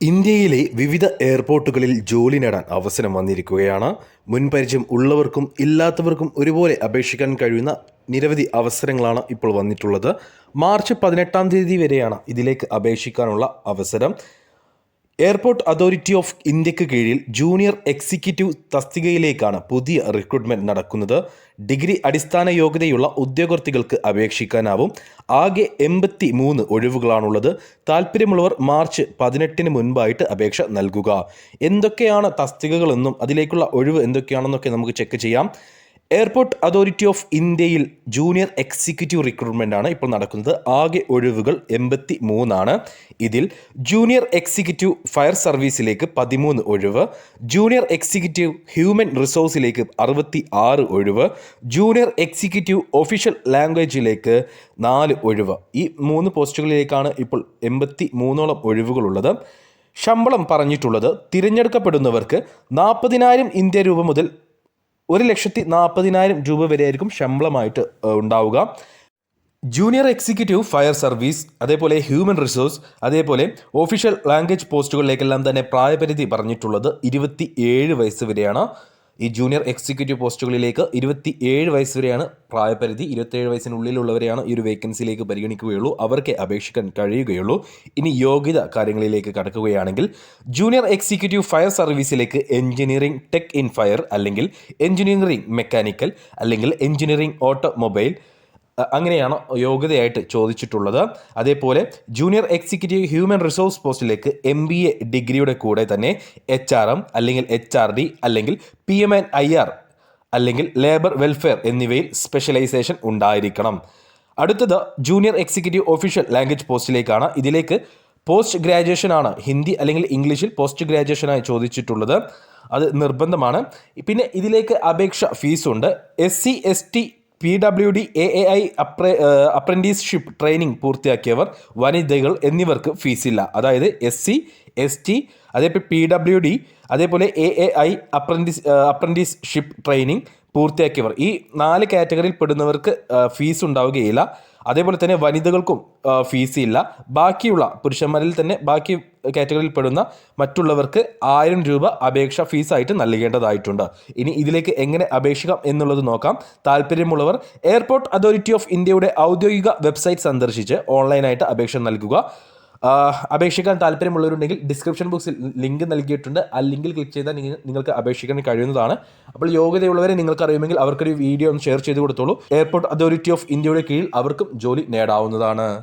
ഇന്ത്യയിലെ വിവിധ എയർപോർട്ടുകളിൽ ജോലി നേടാൻ അവസരം വന്നിരിക്കുകയാണ്. മുൻപരിചയം ഉള്ളവർക്കും ഇല്ലാത്തവർക്കും ഒരുപോലെ അപേക്ഷിക്കാൻ കഴിയുന്ന നിരവധി അവസരങ്ങളാണ് ഇപ്പോൾ വന്നിട്ടുള്ളത്. മാർച്ച് പതിനെട്ടാം തീയതി വരെയാണ് ഇതിലേക്ക് അപേക്ഷിക്കാനുള്ള അവസരം. എയർപോർട്ട് അതോറിറ്റി ഓഫ് ഇന്ത്യയ്ക്ക് കീഴിൽ ജൂനിയർ എക്സിക്യൂട്ടീവ് തസ്തികയിലേക്കാണ് പുതിയ റിക്രൂട്ട്മെന്റ് നടക്കുന്നത്. ഡിഗ്രി അടിസ്ഥാന യോഗ്യതയുള്ള ഉദ്യോഗാർത്ഥികൾക്ക് അപേക്ഷിക്കാനാവും. ആകെ എൺപത്തി മൂന്ന് ഒഴിവുകളാണുള്ളത്. താല്പര്യമുള്ളവർ മാർച്ച് പതിനെട്ടിന് മുൻപായിട്ട് അപേക്ഷ നൽകുക. എന്തൊക്കെയാണ് തസ്തികകളെന്നും അതിലേക്കുള്ള ഒഴിവ് എന്തൊക്കെയാണെന്നൊക്കെ നമുക്ക് ചെക്ക് ചെയ്യാം. എയർപോർട്ട് അതോറിറ്റി ഓഫ് ഇന്ത്യയിൽ ജൂനിയർ എക്സിക്യൂട്ടീവ് റിക്രൂട്ട്മെന്റ് ആണ് ഇപ്പോൾ നടക്കുന്നത്. ആകെ ഒഴിവുകൾ എൺപത്തി മൂന്നാണ് ഇതിൽ ജൂനിയർ എക്സിക്യൂട്ടീവ് ഫയർ സർവീസിലേക്ക് പതിമൂന്ന് ഒഴിവ് ജൂനിയർ എക്സിക്യൂട്ടീവ് ഹ്യൂമൻ റിസോഴ്സിലേക്ക് അറുപത്തി ആറ് ഒഴിവ് ജൂനിയർ എക്സിക്യൂട്ടീവ് ഒഫീഷ്യൽ ലാംഗ്വേജിലേക്ക് നാല് ഒഴിവ്. ഈ മൂന്ന് പോസ്റ്റുകളിലേക്കാണ് ഇപ്പോൾ എൺപത്തി മൂന്നോളം ഒഴിവുകളുള്ളത്. ശമ്പളം പറഞ്ഞിട്ടുള്ളത് തിരഞ്ഞെടുക്കപ്പെടുന്നവർക്ക് നാൽപ്പതിനായിരം ഇന്ത്യ രൂപ മുതൽ ഒരു ലക്ഷത്തി നാൽപ്പതിനായിരം രൂപ വരെയായിരിക്കും ശമ്പളമായിട്ട് ഉണ്ടാവുക. ജൂനിയർ എക്സിക്യൂട്ടീവ് ഫയർ സർവീസ് അതേപോലെ ഹ്യൂമൻ റിസോഴ്സ് അതേപോലെ ഒഫീഷ്യൽ ലാംഗ്വേജ് പോസ്റ്റുകളിലേക്കെല്ലാം തന്നെ പ്രായപരിധി പറഞ്ഞിട്ടുള്ളത് ഇരുപത്തി ഏഴ് വയസ്സ് വരെയാണ്. ഈ ജൂനിയർ എക്സിക്യൂട്ടീവ് പോസ്റ്റുകളിലേക്ക് ഇരുപത്തി ഏഴ് വയസ്സ് വരെയാണ് പ്രായപരിധി ഇരുപത്തേഴ് വയസ്സിനുള്ളിലുള്ളവരെയാണ് ഈ ഒരു വേക്കൻസിയിലേക്ക് പരിഗണിക്കുകയുള്ളൂ. അവർക്ക് അപേക്ഷിക്കാൻ കഴിയുകയുള്ളൂ. ഇനി യോഗ്യത കാര്യങ്ങളിലേക്ക് കടക്കുകയാണെങ്കിൽ ജൂനിയർ എക്സിക്യൂട്ടീവ് ഫയർ സർവീസിലേക്ക് എഞ്ചിനീയറിംഗ് ടെക് ഇൻ ഫയർ അല്ലെങ്കിൽ എഞ്ചിനീയറിംഗ് മെക്കാനിക്കൽ അല്ലെങ്കിൽ എഞ്ചിനീയറിംഗ് ഓട്ടോമൊബൈൽ അങ്ങനെയാണ് യോഗ്യതയായിട്ട് ചോദിച്ചിട്ടുള്ളത്. അതേപോലെ ജൂനിയർ എക്സിക്യൂട്ടീവ് ഹ്യൂമൻ റിസോഴ്സ് പോസ്റ്റിലേക്ക് എം ബി എ ഡിഗ്രിയുടെ കൂടെ തന്നെ എച്ച് ആർ എം അല്ലെങ്കിൽ എച്ച് ആർ ഡി അല്ലെങ്കിൽ P M N I R അല്ലെങ്കിൽ ലേബർ വെൽഫെയർ എന്നിവയിൽ സ്പെഷ്യലൈസേഷൻ ഉണ്ടായിരിക്കണം. അടുത്തത് ജൂനിയർ എക്സിക്യൂട്ടീവ് ഒഫീഷ്യൽ ലാംഗ്വേജ് പോസ്റ്റിലേക്കാണ്. ഇതിലേക്ക് പോസ്റ്റ് ഗ്രാജുവേഷൻ ആണ്. ഹിന്ദി അല്ലെങ്കിൽ ഇംഗ്ലീഷിൽ പോസ്റ്റ് ഗ്രാജുവേഷനായി ചോദിച്ചിട്ടുള്ളത്. അത് നിർബന്ധമാണ്. പിന്നെ ഇതിലേക്ക് അപേക്ഷ ഫീസുണ്ട്. S C S T P W D A A I അപ്രെ apprenticeship training പൂർത്തിയാക്കിയവർ വനിതകൾ എന്നിവർക്ക് ഫീസില്ല. അതായത് എസ് സി എസ് ടി അതേപോലെ പി ഡബ്ല്യു ഡി അതേപോലെ A A I apprentice apprenticeship training പൂർത്തിയാക്കിയവർ. ഈ നാല് കാറ്റഗറിയിൽ പെടുന്നവർക്ക് ഫീസ് ഉണ്ടാവുകയില്ല. അതേപോലെ തന്നെ വനിതകൾക്കും ഫീസ് ഇല്ല ബാക്കിയുള്ള പുരുഷന്മാരിൽ തന്നെ ബാക്കി കാറ്റഗറിയിൽ പെടുന്ന മറ്റുള്ളവർക്ക് ആയിരം രൂപ അപേക്ഷ ഫീസായിട്ട് നൽകേണ്ടതായിട്ടുണ്ട്. ഇനി ഇതിലേക്ക് എങ്ങനെ അപേക്ഷിക്കാം എന്നുള്ളത് നോക്കാം. താല്പര്യമുള്ളവർ എയർപോർട്ട് അതോറിറ്റി ഓഫ് ഇന്ത്യയുടെ ഔദ്യോഗിക വെബ്സൈറ്റ് സന്ദർശിച്ച് ഓൺലൈനായിട്ട് അപേക്ഷ നൽകുക. അപേക്ഷിക്കാൻ താല്പര്യമുള്ളവരുണ്ടെങ്കിൽ ഡിസ്ക്രിപ്ഷൻ ബോക്സിൽ ലിങ്ക് നൽകിയിട്ടുണ്ട്. ആ ലിങ്കിൽ ക്ലിക്ക് ചെയ്താൽ നിങ്ങൾ- നിങ്ങൾക്ക് അപേക്ഷിക്കാൻ കഴിയുന്നതാണ്. അപ്പോൾ യോഗ്യതയുള്ളവരെ നിങ്ങൾക്ക് അറിയുമെങ്കിൽ അവർക്കൊരു വീഡിയോ ഒന്ന് ഷെയർ ചെയ്ത് കൊടുത്തോളൂ. എയർപോർട്ട് അതോറിറ്റി ഓഫ് ഇന്ത്യയുടെ കീഴിൽ അവർക്കും ജോലി നേടാവുന്നതാണ്.